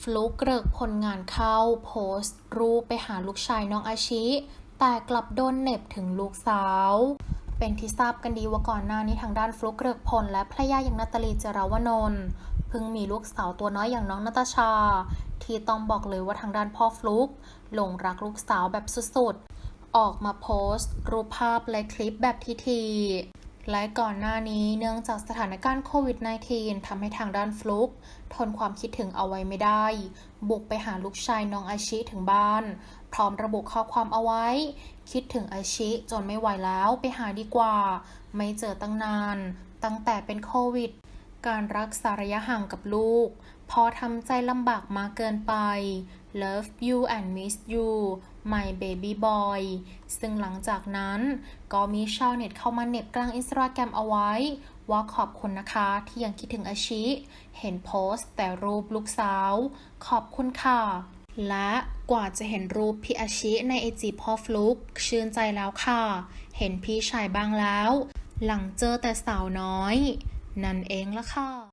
ฟลุกเกริกผลงานเข้าโพสต์ รูปไปหาลูกชายน้องอาชิ แต่กลับโดนเน็บถึงลูกสาว เป็นที่ทราบกันดีว่าก่อนหน้านี้ทางด้านฟลุกเกริกพลและภรรยาอย่างนาตาลีเจรวนนท์เพิ่งมีลูกสาวตัวน้อยอย่างน้องนาตาชา ที่ต้องบอกเลยว่าทางด้านพ่อฟลุกหลงรักลูกสาวแบบสุดๆ ออกมาโพสต์ รูปภาพและคลิปแบบทีๆ และก่อนหน้านี้เนื่องจากสถานการณ์โควิด -19 ทำให้ทางด้านฟลุก ทนความคิดถึงเอาไว้ไม่ได้ บุกไปหาลูกชายน้องอาชิถึงบ้าน พร้อมระบุข้อความเอาไว้ คิดถึงอาชิจนไม่ไหวแล้วไปหาดีกว่า ไม่เจอตั้งนาน ตั้งแต่เป็นโควิด การรักษาระยะห่างกับลูก พอทำใจลำบากมากเกินไป Love you and miss you my baby boy ซึ่งหลังจากนั้นก็มีชาวเน็ตเข้ามาเน็บกลางอินสตาแกรมเอาไว้ ว่าขอบคุณนะคะที่ยังคิดถึงอาชิ เห็นโพสต์แต่รูปลูกสาว ขอบคุณค่ะ และกว่าจะเห็นรูปพี่อาชิในไอจีพ่อฟลุกชื่นใจแล้วค่ะ เห็นพี่ชายบ้างแล้ว หลังเจอแต่สาวน้อย นั่นเองละค่ะ